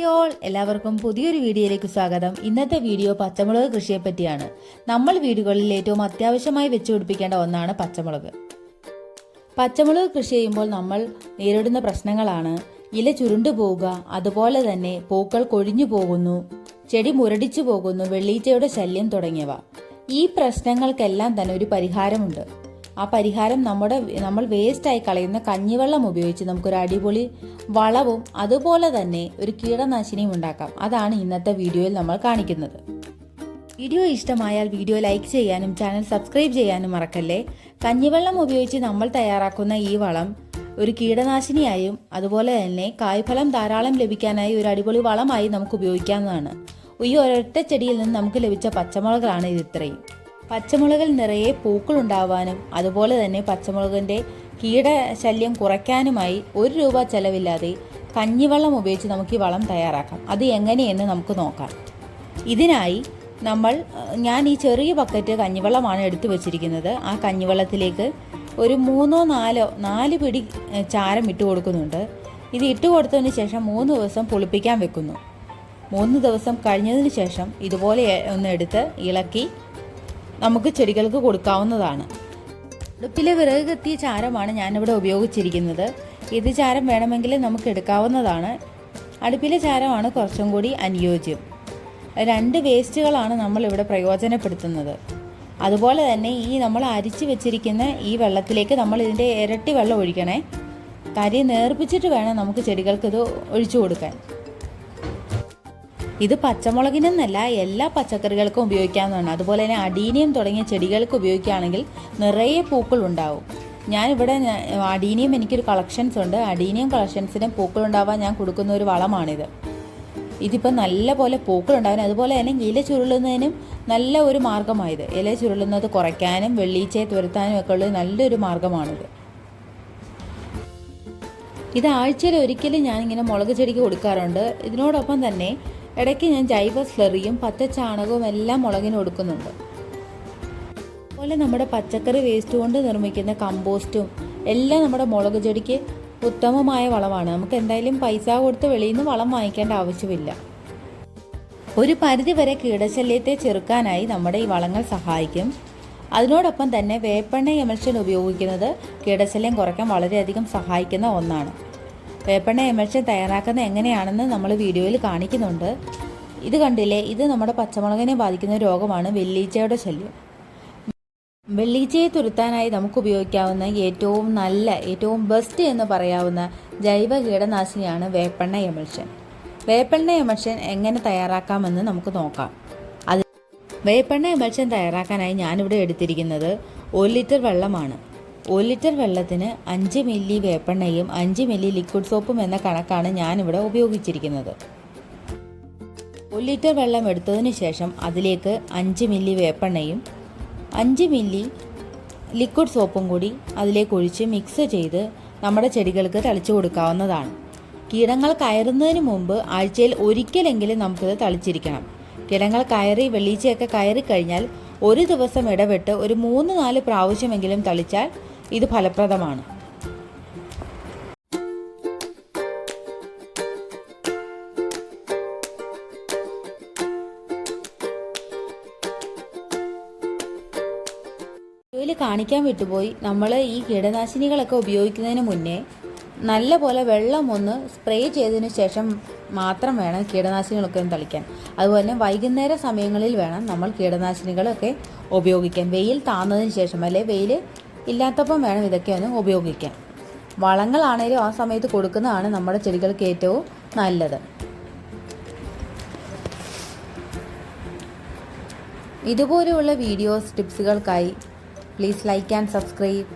Y'all എല്ലാവർക്കും പുതിയൊരു വീഡിയോയിലേക്ക് സ്വാഗതം. ഇന്നത്തെ വീഡിയോ പച്ചമുളക് കൃഷിയെ പറ്റിയാണ്. നമ്മൾ വീടുകളിൽ ഏറ്റവും അത്യാവശ്യമായി വെച്ചു പിടിപ്പിക്കേണ്ട ഒന്നാണ് പച്ചമുളക്. പച്ചമുളക് കൃഷി ചെയ്യുമ്പോൾ നമ്മൾ നേരിടുന്ന പ്രശ്നങ്ങളാണ്. ഇല ചുരുണ്ടു പോവുക അതുപോലെ തന്നെ പൂക്കൾ കൊഴിഞ്ഞു പോകുന്നു ചെടി മുരടിച്ചു പോകുന്നു വെള്ളീച്ചയുടെ ശല്യം തുടങ്ങിയവ. ഈ പ്രശ്നങ്ങൾക്കെല്ലാം തന്നെ ഒരു പരിഹാരമുണ്ട്. ആ പരിഹാരം നമ്മുടെ നമ്മൾ വേസ്റ്റായി കളയുന്ന കഞ്ഞിവെള്ളം ഉപയോഗിച്ച് നമുക്കൊരു അടിപൊളി വളവും അതുപോലെ തന്നെ ഒരു കീടനാശിനിയും ഉണ്ടാക്കാം. അതാണ് ഇന്നത്തെ വീഡിയോയിൽ നമ്മൾ കാണിക്കുന്നത്. വീഡിയോ ഇഷ്ടമായാൽ വീഡിയോ ലൈക്ക് ചെയ്യാനും ചാനൽ സബ്സ്ക്രൈബ് ചെയ്യാനും മറക്കല്ലേ? കഞ്ഞിവെള്ളം ഉപയോഗിച്ച് നമ്മൾ തയ്യാറാക്കുന്ന ഈ വളം ഒരു കീടനാശിനിയായും അതുപോലെ തന്നെ കായ്ഫലം ധാരാളം ലഭിക്കാനായി ഒരു അടിപൊളി വളമായി നമുക്ക് ഉപയോഗിക്കാവുന്നതാണ്. ഈ ഒരൊറ്റ ചെടിയിൽ നിന്ന് നമുക്ക് ലഭിച്ച പച്ചമുളകാണ് ഇത് ഇത്രയും. പച്ചമുളകിൽ നിറയെ പൂക്കളുണ്ടാവാനും അതുപോലെ തന്നെ പച്ചമുളകിന്റെ കീടശല്യം കുറയ്ക്കാനുമായി ഒരു രൂപ ചെലവില്ലാതെ കഞ്ഞിവെള്ളം ഉപയോഗിച്ച് നമുക്ക് ഈ വളം തയ്യാറാക്കാം. അത് എങ്ങനെയെന്ന് നമുക്ക് നോക്കാം. ഇതിനായി നമ്മൾ ഞാൻ ഈ ചെറിയ ബക്കറ്റ് കഞ്ഞിവെള്ളമാണ് എടുത്തു വച്ചിരിക്കുന്നത്. ആ കഞ്ഞിവെള്ളത്തിലേക്ക് ഒരു മൂന്നോ നാലോ നാല് പിടി ചാരം ഇട്ട് കൊടുക്കുന്നുണ്ട്. ഇത് ഇട്ട് കൊടുത്തതിന് ശേഷം മൂന്ന് ദിവസം പുളിപ്പിക്കാൻ വെക്കുന്നു. മൂന്ന് ദിവസം കഴിഞ്ഞതിന് ശേഷം ഇതുപോലെ ഒന്ന് എടുത്ത് ഇളക്കി നമുക്ക് ചെടികൾക്ക് കൊടുക്കാവുന്നതാണ്. അടുപ്പിലെ വിറക് കത്തിയ ചാരമാണ് ഞാനിവിടെ ഉപയോഗിച്ചിരിക്കുന്നത്. ഇത് ചാരം വേണമെങ്കിൽ നമുക്ക് എടുക്കാവുന്നതാണ്. അടുപ്പിലെ ചാരമാണ് കുറച്ചും കൂടി അനുയോജ്യം. രണ്ട് വേസ്റ്റുകളാണ് നമ്മൾ ഇവിടെ പ്രയോജനപ്പെടുത്തുന്നത്. അതുപോലെ തന്നെ ഈ നമ്മൾ അരിച്ചു വെച്ചിരിക്കുന്ന ഈ വെള്ളത്തിലേക്ക് നമ്മൾ ഇതിന്റെ ഇരട്ടി വെള്ളം ഒഴിക്കണേ. കരി നേർപ്പിച്ചിട്ട് വേണം നമുക്ക് ചെടികൾക്ക് ഇത് ഒഴിച്ചു കൊടുക്കാൻ. ഇത് പച്ചമുളകിനെന്നല്ല എല്ലാ പച്ചക്കറികൾക്കും ഉപയോഗിക്കാവുന്നതാണ്. അതുപോലെ തന്നെ അടീനിയം തുടങ്ങിയ ചെടികൾക്ക് ഉപയോഗിക്കുകയാണെങ്കിൽ നിറയെ പൂക്കൾ ഉണ്ടാവും. ഞാനിവിടെ അടീനിയം എനിക്കൊരു കളക്ഷൻസ് ഉണ്ട്. അടീനിയം കളക്ഷൻസിന് പൂക്കൾ ഉണ്ടാവാൻ ഞാൻ കൊടുക്കുന്ന ഒരു വളമാണിത്. ഇതിപ്പോൾ നല്ല പോലെ പൂക്കൾ ഉണ്ടാകാൻ അതുപോലെ തന്നെ ഇല ചുരുളുന്നതിനും നല്ല ഒരു മാർഗമായത് ഇല ചുരുളുന്നത് കുറയ്ക്കാനും വെള്ളീച്ചയെ തുരത്താനും ഒക്കെ ഉള്ള നല്ലൊരു മാർഗമാണിത്. ഇത് ആഴ്ചയിൽ ഒരിക്കലും ഞാനിങ്ങനെ മുളക് ചെടിക്ക് കൊടുക്കാറുണ്ട്. ഇതിനോടൊപ്പം തന്നെ ഇടയ്ക്ക് ഞാൻ ജൈവ സ്ലറിയും പച്ച ചാണകവും എല്ലാം മുളകിന് കൊടുക്കുന്നുണ്ട്. അതുപോലെ നമ്മുടെ പച്ചക്കറി വേസ്റ്റ് കൊണ്ട് നിർമ്മിക്കുന്ന കമ്പോസ്റ്റും എല്ലാം നമ്മുടെ മുളക് ചെടിക്ക് ഉത്തമമായ വളമാണ്. നമുക്ക് എന്തായാലും പൈസ കൊടുത്ത് വെളിയിൽ നിന്ന് വളം വാങ്ങിക്കേണ്ട ആവശ്യമില്ല. ഒരു പരിധിവരെ കീടശല്യത്തെ ചെറുക്കാനായി നമ്മുടെ ഈ വളങ്ങൾ സഹായിക്കും. അതിനോടൊപ്പം തന്നെ വേപ്പെണ്ണ എമൽഷൻ ഉപയോഗിക്കുന്നത് കീടശല്യം കുറയ്ക്കാൻ വളരെയധികം സഹായിക്കുന്ന ഒന്നാണ്. വേപ്പെണ്ണ എമൽഷൻ തയ്യാറാക്കുന്നത് എങ്ങനെയാണെന്ന് നമ്മൾ വീഡിയോയിൽ കാണിക്കുന്നുണ്ട്. ഇത് കണ്ടില്ലേ? ഇത് നമ്മുടെ പച്ചമുളകിനെ ബാധിക്കുന്ന രോഗമാണ് വെള്ളീച്ചയുടെ ശല്യം. വെള്ളീച്ചയെ തുരുത്താനായി നമുക്ക് ഉപയോഗിക്കാവുന്ന ഏറ്റവും നല്ല ഏറ്റവും ബെസ്റ്റ് എന്ന് പറയാവുന്ന ജൈവ കീടനാശിനിയാണ് വേപ്പെണ്ണ എമൽഷൻ വേപ്പെണ്ണ എമൽഷൻ എങ്ങനെ തയ്യാറാക്കാമെന്ന് നമുക്ക് നോക്കാം. അത് വേപ്പെണ്ണ എമൽഷൻ തയ്യാറാക്കാനായി ഞാനിവിടെ എടുത്തിരിക്കുന്നത് ഒരു ലിറ്റർ വെള്ളമാണ്. ഒരു ലിറ്റർ വെള്ളത്തിന് അഞ്ച് മില്ലി വേപ്പെണ്ണയും അഞ്ച് മില്ലി ലിക്വിഡ് സോപ്പും എന്ന കണക്കാണ് ഞാനിവിടെ ഉപയോഗിച്ചിരിക്കുന്നത്. ഒരു ലിറ്റർ വെള്ളം എടുത്തതിന് ശേഷം അതിലേക്ക് അഞ്ച് മില്ലി വേപ്പെണ്ണയും അഞ്ച് മില്ലി ലിക്വിഡ് സോപ്പും കൂടി അതിലേക്ക് ഒഴിച്ച് മിക്സ് ചെയ്ത് നമ്മുടെ ചെടികൾക്ക് തളിച്ചു കൊടുക്കാവുന്നതാണ്. കീടങ്ങൾ കയറുന്നതിന് മുമ്പ് ആഴ്ചയിൽ ഒരിക്കലെങ്കിലും നമുക്കിത് തളിച്ചിരിക്കണം. കിടങ്ങൾ കയറി വെള്ളീച്ചയൊക്കെ കയറി കഴിഞ്ഞാൽ ഒരു ദിവസം ഇടവിട്ട് ഒരു മൂന്ന് നാല് പ്രാവശ്യമെങ്കിലും തളിച്ചാൽ ഇത് ഫലപ്രദമാണ്. വീഡിയോയിൽ കാണിക്കാൻ വിട്ടുപോയി നമ്മൾ ഈ കീടനാശിനികളൊക്കെ ഉപയോഗിക്കുന്നതിന് മുന്നേ നല്ല പോലെ വെള്ളം ഒന്ന് സ്പ്രേ ചെയ്തതിന് ശേഷം മാത്രം വേണം കീടനാശിനികളൊക്കെ ഒന്ന് തളിക്കാൻ. അതുപോലെ തന്നെ വൈകുന്നേര സമയങ്ങളിൽ വേണം നമ്മൾ കീടനാശിനികളൊക്കെ ഉപയോഗിക്കാൻ. വെയിൽ താന്നതിന് ശേഷം അല്ലെ വെയിൽ ഇല്ലാത്തപ്പം വേണം ഇതൊക്കെ ഒന്ന് ഉപയോഗിക്കാൻ. വളങ്ങളാണേലും ആ സമയത്ത് കൊടുക്കുന്നതാണ് നമ്മുടെ ചെടികൾക്ക് ഏറ്റവും നല്ലത്. ഇതുപോലെയുള്ള വീഡിയോസ് ടിപ്സുകൾക്കായി പ്ലീസ് ലൈക്ക് ആൻഡ് സബ്സ്ക്രൈബ്